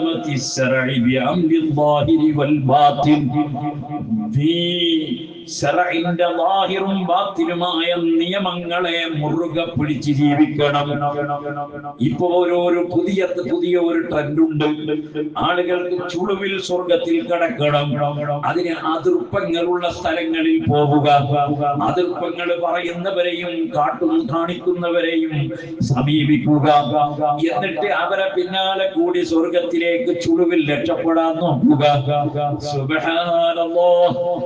السلامة الشرع بأمن الظاهر والباطن. في ശറഇന്റെ ലാഹിറും ബാത്തിലുമായ നിയമങ്ങളെ മുറുകെ പിടിച്ച് ജീവിക്കണം. ഇപ്പൊ ഓരോരോ പുതിയ പുതിയ ഒരു ട്രെൻഡ് ഉണ്ട് ആളുകൾക്ക് ചുളുവിൽ സ്വർഗത്തിൽ കടക്കണം. അതിന് അതിർപ്പങ്ങളുള്ള സ്ഥലങ്ങളിൽ പോവുക. അതിർപ്പങ്ങൾ പറയുന്നവരെയും കാട്ടും കാണിക്കുന്നവരെയും സമീപിക്കുക. എന്നിട്ട് അവരെ പിന്നാലെ കൂടി സ്വർഗത്തിലേക്ക് ചുളുവിൽ രക്ഷപ്പെടാൻ നോക്കുക.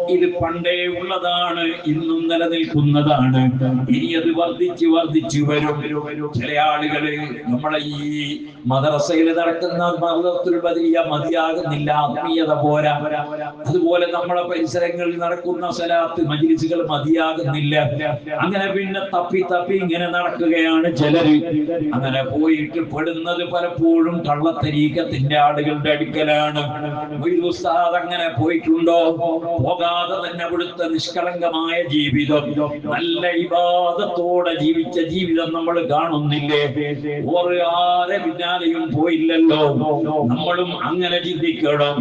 ഇത് പണ്ടേ ഉള്ളതാണ് ഇന്നും നിലനിൽക്കുന്നതാണ്. ഇനി അത് വർദ്ധിച്ച് വർദ്ധിച്ച് വരും. ചില ആളുകൾ നമ്മളെ ഈ മദ്രസയിൽ നടക്കുന്ന മതത്തിൽ ബദിയ മതിയാകുന്നില്ല ആത്മീയത പോരാ. അതുപോലെ നമ്മളെ പരിസരങ്ങളിൽ നടക്കുന്ന സലാത്ത് മജിലിസുകൾ മതിയാകുന്നില്ല. അങ്ങനെ പിന്നെ തപ്പി തപ്പി ഇങ്ങനെ നടക്കുകയാണ് ചിലര്. അങ്ങനെ പോയിട്ട് പെടുന്നത് പലപ്പോഴും കള്ളത്തരീക്കത്തിന്റെ ആളുകളുടെ അടുക്കലാണ്. അങ്ങനെ പോയിട്ടുണ്ടോ? പോകാതെ തന്നെ കൊടുത്ത നിഷ്കളങ്കമായ ജീവിതം. നല്ല ഇബാദത്തോടെ ജീവിച്ച ജീവിതം നമ്മൾ കാണുന്നില്ലേ? ഒരു ആരെ പിന്നാലെയും പോയില്ലല്ലോ. നമ്മളും അങ്ങനെ ചിന്തിക്കണം.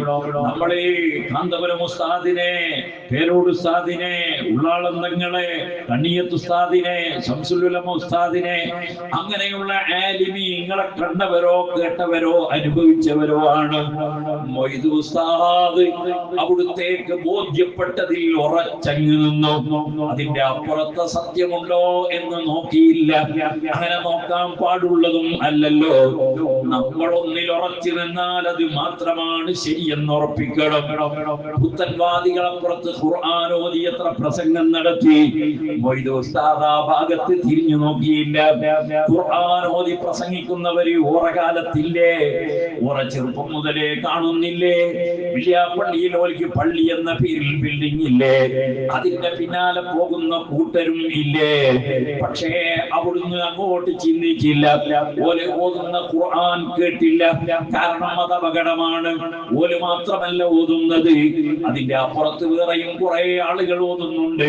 നമ്മളെ കാന്തപുരം ഉസ്താദിനെ പേരോട് ഉസ്താദിനെ ഉള്ളാളന്തങ്ങളെ കണ്ണിയത്ത് ഉസ്താദിനെ ശംസുലുലമ ഉസ്താദിനെ അങ്ങനെയുള്ള ആലിമീങ്ങളെ കണ്ടവരോ കേട്ടവരോ അനുഭവിച്ചവരോ ആണ് ഉസ്താദ്. അവിടുത്തേക്ക് ബോധ്യപ്പെട്ടതിൽ ഉറച്ചങ്ങ് നിന്നു അതിന്റെ അപ്പുറത്തെ സത്യമുണ്ടോ എന്ന് നോക്കിയില്ല. അങ്ങനെ നോക്കാൻ പാടുള്ളതും അല്ലല്ലോ. നമ്മളൊന്നിൽ ഉറച്ചു നിന്നാൽ അത് മാത്രമാണ് ശരിയെന്ന് ഉറപ്പിക്കണം. പുത്തൻവാദികളപ്പുറത്ത് ഖുർആാനോദി എത്ര പ്രസംഗം നടത്തി. ഭാഗത്ത് തിരിഞ്ഞു നോക്കിയില്ല. ഖുർആാനോദി പ്രസംഗിക്കുന്നവര് ഓറകാലത്തില്ലേ? ഉറ ചെറുപ്പം മുതലേ കാണുന്നില്ലേ? വിളിയാപ്പള്ളിയിൽ ഓലിക്ക് പള്ളി എന്ന പേരിൽ ബിൽഡിംഗ് ഇല്ലേ? അതിന്റെ പിന്നാലെ പോകുന്ന കൂട്ടരും ഇല്ലേ? പക്ഷേ അവിടുന്ന് അങ്ങോട്ട് ചിന്തിച്ചില്ല. ഓൽ ഓതുന്ന ഖുർആൻ കേട്ടില്ല. കാരണം അത് അപകടമാണ്. ഓൽ മാത്രമല്ല ഓതുന്നത്. അതിന്റെ അപ്പുറത്ത് വേറെയും കുറെ ആളുകൾ ഓതുന്നുണ്ട്.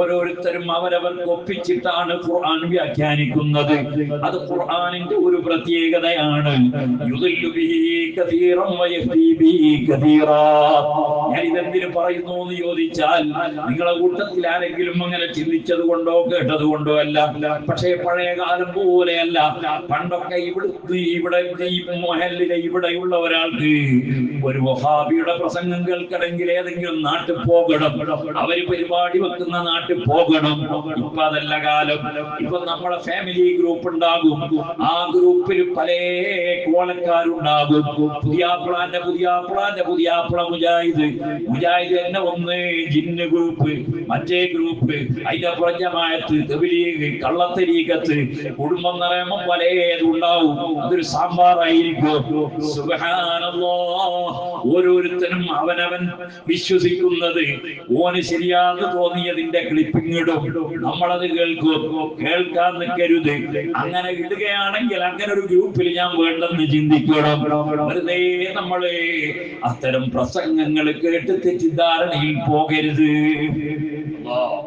ഓരോരുത്തരും അവരവർക്ക് ഒപ്പിച്ചിട്ടാണ് ഖുർആൻ വ്യാഖ്യാനിക്കുന്നത്. അത് ഖുർആനിന്റെ ഒരു പ്രത്യേകതയാണ്. ഞാൻ ഇതെന്തിനു പറയുന്നു ചോദിച്ചാൽ നിങ്ങളെ കൂട്ടത്തിൽ ആരെങ്കിലും അങ്ങനെ ചിന്തിച്ചത് കൊണ്ടോ കേട്ടത് കൊണ്ടോ അല്ല. പക്ഷേ പഴയ കാലം പോലെയല്ല. പണ്ടൊക്കെ ഇവിടുത്തെ ഇവിടെ ഈ മഹലിലെ ഇവിടെയുള്ള ഒരാൾക്ക് ഒരു വഹാബിയുടെ പ്രസംഗം കേൾക്കണമെങ്കിൽ ഏതെങ്കിലും നാട്ടിൽ പോകണം. അവർ പരിപാടി വെക്കുന്ന നാട്ടിൽ പോകണം. ഇപ്പൊ അതല്ല കാലം. ഇപ്പൊ നമ്മളെ ഫാമിലി ഗ്രൂപ്പ് ഉണ്ടാകും. ആ ഗ്രൂപ്പിൽ പല കോളക്കാരുണ്ടാകും പുതിയാപ്പിളാന്റെ പുതിയാപ്പിളാന്റെ പുതിയാപ്പിള മുജാഹിദ്. മുജാഹിദ് എന്നെ ഒന്ന് ജിന്ന് ഗ്രൂപ്പ് മറ്റേ ഗ്രൂപ്പ് അതിന്റെ പുറഞ്ഞമായത്ത് തെവിലീഗ് കള്ളത്തരീകത്ത് കുടുംബം നിറയുമ്പോ പലതുണ്ടാവും അതൊരു സാമ്പാറായിരിക്കും. ഓരോരുത്തരും അവനവൻ വിശ്വസിക്കുന്നത്. ഓന് ശരിയാന്ന് തോന്നിയതിന്റെ ക്ലിപ്പിംഗ് ഇടും. നമ്മളത് കേൾക്കും. കേൾക്കാൻ നിൽക്കരുത്. അങ്ങനെ ഇടുകയാണെങ്കിൽ അങ്ങനെ ഒരു ഗ്രൂപ്പിൽ ഞാൻ വേണ്ടെന്ന് ചിന്തിക്കണം. വെറുതെ നമ്മൾ അത്തരം പ്രസംഗങ്ങൾ കേട്ട് തെറ്റിദ്ധാരണയിൽ പോകരുത് അല്ലാഹ്